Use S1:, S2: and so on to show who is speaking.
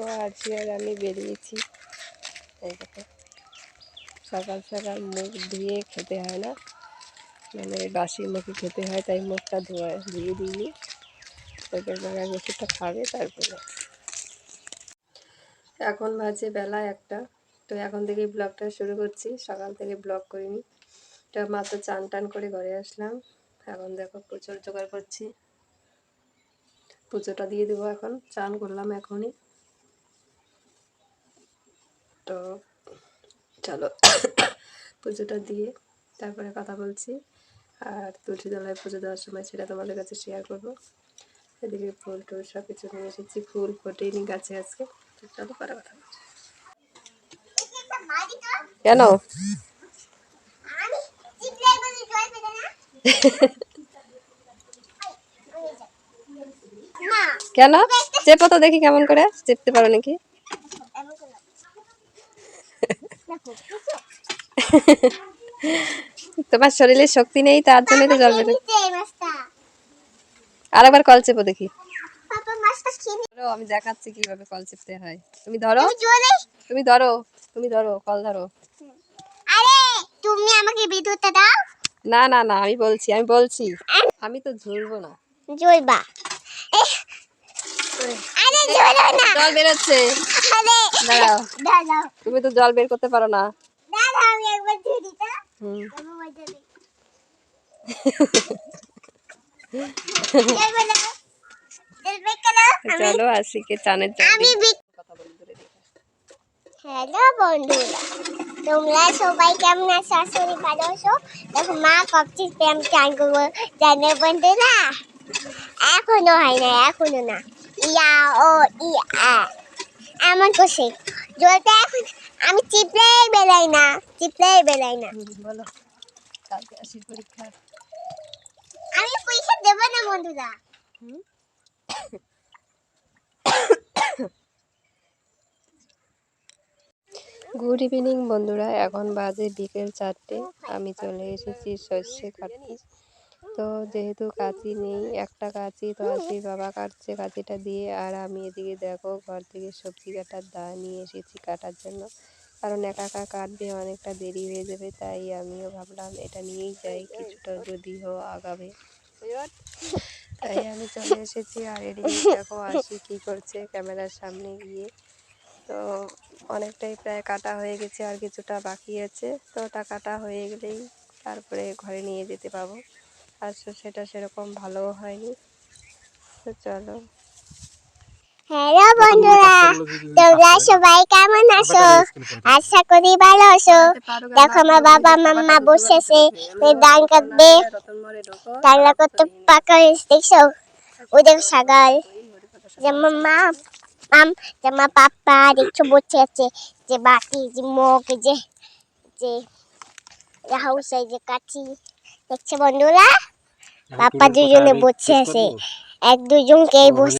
S1: তো আছি আর আমি বেরিয়েছি। সকাল সকাল মুখ ধুয়ে খেতে হয় না। মানে বাসি মুখে খেতে হয়, তাই মুখটা ধোয়া, ধুয়ে দিইনি। তোদের বেলা ওষুধটা খাবে, তারপরে এখন বাজে বেলা একটা। তো এখন থেকেই ব্লগটা শুরু করছি। সকাল থেকে ব্লগ করিনি। তো মাত্র চান টান করে ঘরে আসলাম। এখন দেখো প্রচুর জোগাড় করছি। পুজোটা দিয়ে দেবো এখন। চান করলাম এখনই। তো চলো পুজোটা দিয়ে তারপরে কথা বলছি। আর তুলসী তলায় পুজো দেওয়ার সময় সেটা তোমাদের কাছে শেয়ার করব। এদিকে ফুল টুল সব কিছু নিয়ে এসেছি ফুল ফোটেনি গাছে আজকে। চলো পরে কথা বলছি। কেন? কেন? চেপো তো দেখি কেমন করে চেপতে পারো নাকি? তোমার শরীরে শক্তি নেই তার জন্য তো জল বেরো আরেকবার কল চেপো দেখি। আমি দেখাচ্ছি কীভাবে কল চেপতে হয়। তুমি ধরো। তুমি ধরো তুমি ধরো কল ধরো।
S2: আরে তুমি আমাকে বিদ্যুৎটা দাও।
S1: না না না আমি বলছি আমি বলছি। আমি তো ঝুলবো না।
S2: আরে না।
S1: জল বেরোচ্ছে।
S2: আরে
S1: দাঁড়াও। তুমি তো জল বের করতে পারো না। চলো আশিকে চানের
S2: হ্যালো বন্ধুরা তোমরা সবাই কেমন আছো? আসলে ভালো আছো। দেখো মা কপচি প্রেম চান করব জানো বন্ধুরা। এখনও হয় না এখনও না। ইয়া ও ইয়া। এমন করছে জলটা এখন আমি চিপলেই বেলাই না চিপলেই বেলাই না।
S1: বলো। কালকে আশির পরীক্ষা।
S2: আমি পয়সা দেবো না বন্ধুরা।
S1: গুড ইভিনিং বন্ধুরা। এখন বাজে বিকেল চারটে। আমি চলে এসেছি সর্ষে কাটতে। তো যেহেতু কাঁচি নেই, একটা কাঁচি তো আসি বাবা কাটছে কাঁচিটা দিয়ে। আর আমি এদিকে দেখো ঘর থেকে সবজি কাটার দা নিয়ে এসেছি কাটার জন্য। কারণ একা একা কাটবে অনেকটা দেরি হয়ে যাবে, তাই আমিও ভাবলাম এটা নিয়েই যাই, কিছুটা যদি যদিও আগাবে। তাই আমি চলে এসেছি আর এদিকে দেখো আসি কী করছে ক্যামেরার সামনে গিয়ে। তো অনেকটাই প্রায় কাটা হয়ে গেছে আর কিছুটা বাকি আছে। তো ওটা কাটা হয়ে গেলেই তারপরে ঘরে নিয়ে যেতে পাবো। আর সে- সেটা সেরকম ভালোও হয়নি। তো চলো।
S2: হ্যালো বন্ধুরা, তোমরা সবাই কেমন আছো? আশা করি ভালো আছো। দেখো, আমার বাবা, মাম্মা বসেছে। দান কাটবে রান্না করতে পাকা হয়েছে, দেখছ? ওদের সাগাল যেমন মা মাম যেমন পাপা, দেখছ, বসে আছে। যে বাটি, যে মগ, যে যে হাউস যে কাঠি। দেখছ বন্ধুরা? বাপ্পা দুজনে বসে আছে। এক দুজনকে বসে